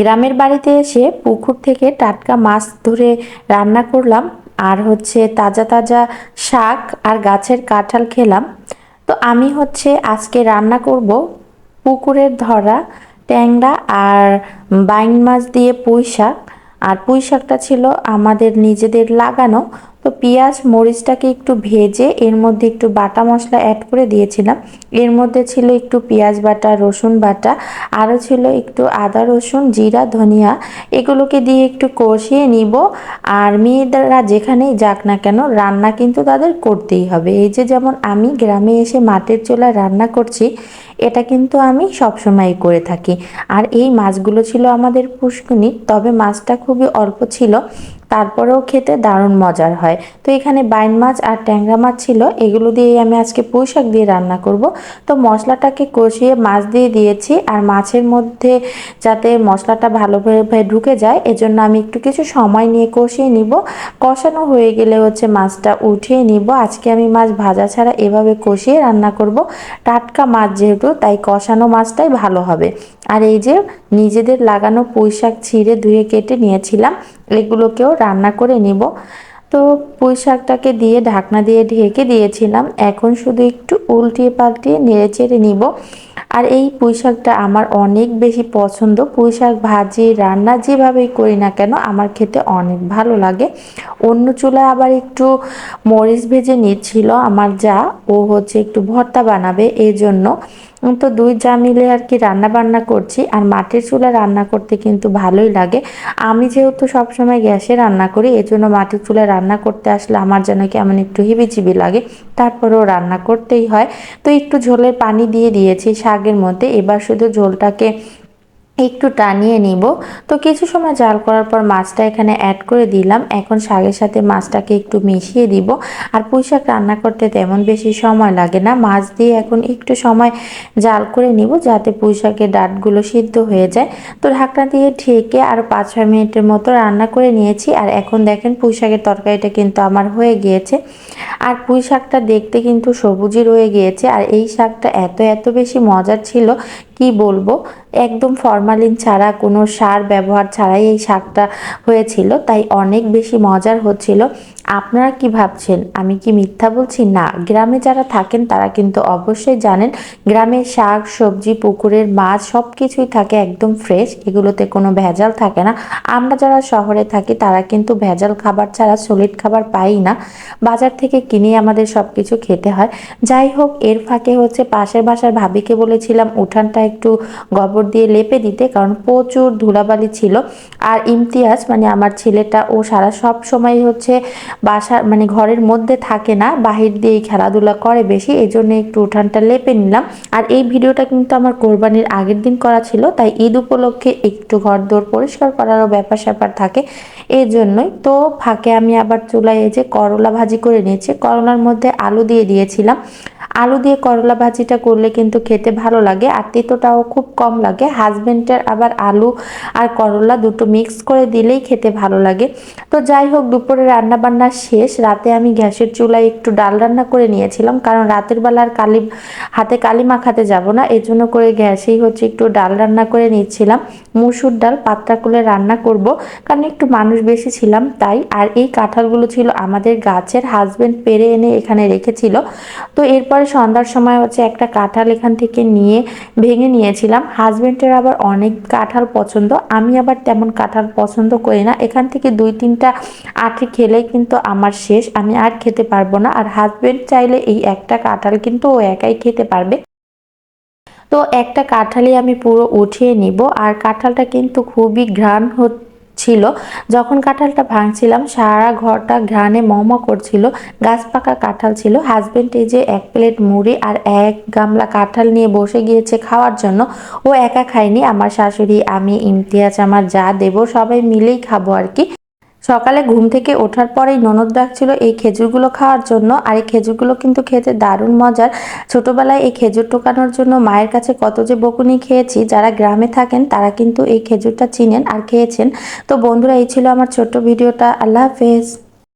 গ্রামের বাড়িতে এসে পুকুর থেকে টাটকা মাছ ধরে রান্না করলাম। আর হচ্ছে তাজা তাজা শাক আর গাছের কাঁঠাল খেলাম। তো আমি হচ্ছে আজকে রান্না করব পুকুরের ধরা, ট্যাংরা আর বাইন মাছ দিয়ে পুঁই শাক। আর পুঁই শাকটা ছিল আমাদের নিজেদের লাগানো। তো পেঁয়াজ, মরিচটাকে একটু ভেজে এর মধ্যে একটু বাটা মশলা অ্যাড করে দিয়েছিলাম। এর মধ্যে ছিল একটু পেঁয়াজ বাটা, রসুন বাটা, আরও ছিল একটু আদা, রসুন, জিরা, ধনিয়া। এগুলোকে দিয়ে একটু কষিয়ে নিব। আর মেয়েদেরা যেখানেই যাক না কেন, রান্না কিন্তু তাদের করতেই হবে। এই যে যেমন আমি গ্রামে এসে মাটির চুলায় রান্না করছি এটা কিন্তু আমি সবসময় করে থাকি। আর এই মাছগুলো ছিল আমাদের পুষ্কুনি তবে মাছটা খুবই অল্প ছিল। তারপরেও খেতে দারুণ মজার হয়। তো এখানে বাইন মাছ আর ট্যাংরা মাছ ছিল, এগুলো দিয়েই আমি আজকে পুঁই শাক দিয়ে রান্না করব। তো মশলাটাকে কষিয়ে মাছ দিয়ে দিয়েছি আর মাছের মধ্যে যাতে মশলাটা ভালোভাবে ঢুকে যায়, এজন্য আমি একটু কিছু সময় নিয়ে কষিয়ে নিব। কষানো হয়ে গেলে হচ্ছে মাছটা উঠিয়ে নিব। আজকে আমি মাছ ভাজা ছাড়া এভাবে কষিয়ে রান্না করব। টাটকা মাছ যেহেতু, তাই কষানো মাছটাই ভালো হবে। আর এই যে নিজেদের লাগানো পুঁই শাক ছিঁড়ে ধুয়ে কেটে নিয়েছিলাম, এগুলোকেও রান্না করে নিব। তো পুঁই শাকটাকে দিয়ে, ঢাকনা দিয়ে ঢেকে দিয়েছিলাম। এখন শুধু একটু উল্টিয়ে পাল্টিয়ে নেড়ে চেড়ে নিব। আর এই পুঁই শাকটা আমার অনেক বেশি পছন্দ। পুঁই শাক ভাজি, রান্না যেভাবেই করি না কেন, আমার খেতে অনেক ভালো লাগে। অন্য চুলায় আবার একটু মরিচ ভেজে নিচ্ছিল আমার যা। ও হচ্ছে একটু ভর্তা বানাবে এই জন্য তো দুই যা মিলে আর কি রান্না বান্না করছি, আর মাটির চুলা রান্না করতে কিন্তু ভালোই লাগে। আমি যেহেতু সবসময় গ্যাসে রান্না করি এই জন্য মাটির চুলা রান্না করতে আসলে আমার যেন কেমন একটু হিবিচিবি লাগে। তারপরেও রান্না করতেই হয়। তো একটু ঝোলের পানি দিয়ে দিয়েছি শাকের মধ্যে। এবার শুধু ঝোলটাকে একটু টানিয়ে নিব। তো কিছু সময় জাল করার পর মাছটা এখানে অ্যাড করে দিলাম। এখন শাকের সাথে মাছটাকে একটু মিশিয়ে দিব। আর পুঁই শাক রান্না করতে তেমন বেশি সময় লাগে না। মাছ দিয়ে এখন একটু সময় জাল করে নিব যাতে পুঁই শাকের ডাঁটগুলো সিদ্ধ হয়ে যায়। তো ঢাকনা দিয়ে ঢেকে আরও পাঁচ ছয় মিনিটের মতো রান্না করে নিয়েছি। আর এখন দেখেন পুঁই শাকের তরকারিটা কিন্তু আমার হয়ে গিয়েছে। আর পুঁই শাকটা দেখতে কিন্তু সবুজই রয়ে গিয়েছে। আর এই শাকটা এত এত বেশি মজার ছিল, কি বলব? একদম ফরমালিন ছাড়া, কোনো সার ব্যবহার ছাড়াই এই শাকটা হয়েছিল, তাই অনেক বেশি মজার হচ্ছিল। আপনারা কি ভাবছেন? আমি কি মিথ্যা বলছি? না, গ্রামে যারা থাকেন তারা কিন্তু অবশ্যই জানেন গ্রামের শাক, সবজি, পুকুরের মাছ সব কিছুই থাকে একদম ফ্রেশ এগুলোতে কোনো ভেজাল থাকে না। আমরা যারা শহরে থাকি তারা কিন্তু ভেজাল খাবার ছাড়া সলিড খাবার পাই না। বাজার থেকে কিনে আমাদের সব কিছু খেতে হয়। যাই হোক, এর ফাঁকে হচ্ছে পাশের বাসার ভাবিকে বলেছিলাম, উঠানটা একটু গোবর দিয়ে লেপে দিতে, কারণ প্রচুর ধুলাবালি ছিল। আর ইমতিয়াজ মানে আমার ছেলেটা, ও সারা সব সময় হচ্ছে বাসার মানে ঘরের মধ্যে থাকে না, বাহির দিয়েই খেলাধুলা করে বেশি এই জন্য একটু উঠানটা লেপে নিলাম। আর এই ভিডিওটা কিন্তু আমার কোরবানির আগের দিন করা ছিল, তাই ঈদ উপলক্ষে একটু ঘর দৌড় পরিষ্কার করারও ব্যাপার স্যাপার থাকে। এই জন্যই তো ফাঁকে আমি আবার চুলায় এই যে করলা ভাজি করে নিয়েছি, করলার মধ্যে আলু দিয়ে দিয়েছিলাম। আলু দিয়ে করলা ভাজিটা করলে কিন্তু খেতে ভালো লাগে, আর তেতোটাও খুব কম লাগে। হাজব্যান্ডের আবার আলু আর করলা দুটো মিক্স করে দিলেই খেতে ভালো লাগে। তো যাই হোক, দুপুরে রান্না বান্না শেষ। রাতে আমি গ্যাসের চুলায় একটু ডাল রান্না করে নিয়েছিলাম, কারণ রাতের বেলা আর কালি, হাতে কালি মাখাতে যাব না এই জন্য করে গ্যাসেই হচ্ছে একটু ডাল রান্না করে নিচ্ছিলাম। মুসুর ডাল পাত্রা করে রান্না করব, কারণ একটু মানুষ বেশি ছিলাম তাই। আর এই কাঁঠালগুলো ছিল আমাদের গাছের হাজব্যান্ড পেরে এনে এখানে রেখেছিল। তো এরপরে সন্ধ্যার সময় হচ্ছে একটা কাঁঠাল এখান থেকে নিয়ে ভেঙে নিয়েছিলাম। হাজব্যান্ডের আবার অনেক কাঁঠাল পছন্দ। আমি আবার তেমন কাঁঠাল পছন্দ করি না। এখান থেকে দুই তিনটা আঠি খেলেই কিন্তু আমার শেষ। আমি আর খেতে পারব না। আর হাজব্যান্ড চাইলে এই একটা কাঁঠাল কিন্তু ও একাই খেতে পারবে। তো একটা কাঁঠালই আমি পুরো উঠিয়ে নিব। আর কাঁঠালটা কিন্তু খুবই ঘ্রাণ হচ্ছে ছিল। যখন কাঁঠালটা ভাঙছিলাম, সারা ঘরটা ঘ্রাণে মমা করছিল। গাছ পাকা কাঁঠাল ছিল। হাজব্যান্ড এই যে এক প্লেট মুড়ি আর এক গামলা কাঁঠাল নিয়ে বসে গিয়েছে খাওয়ার জন্য, ও একা খায়নি। আমার শাশুড়ি, আমি, ইমতিয়াজ, আমার যা দেব, সবাই মিলেই খাব আর কি। সকালে ঘুম থেকে ওঠার পরেই ননদ ডাকছিল, এই খেজুরগুলো খাওয়ার জন্য। আর এই খেজুরগুলো কিন্তু খেতে দারুণ মজার। ছোটবেলায় এই খেজুর টোকানোর জন্য মায়ের কাছে কত যে বকুনি খেয়েছি, যারা গ্রামে থাকেন তারা কিন্তু এই খেজুরটা চিনেন আর খেয়েছেন। তো বন্ধুরা, এই ছিল আমার ছোট্ট ভিডিওটা। আল্লাহ হাফেজ।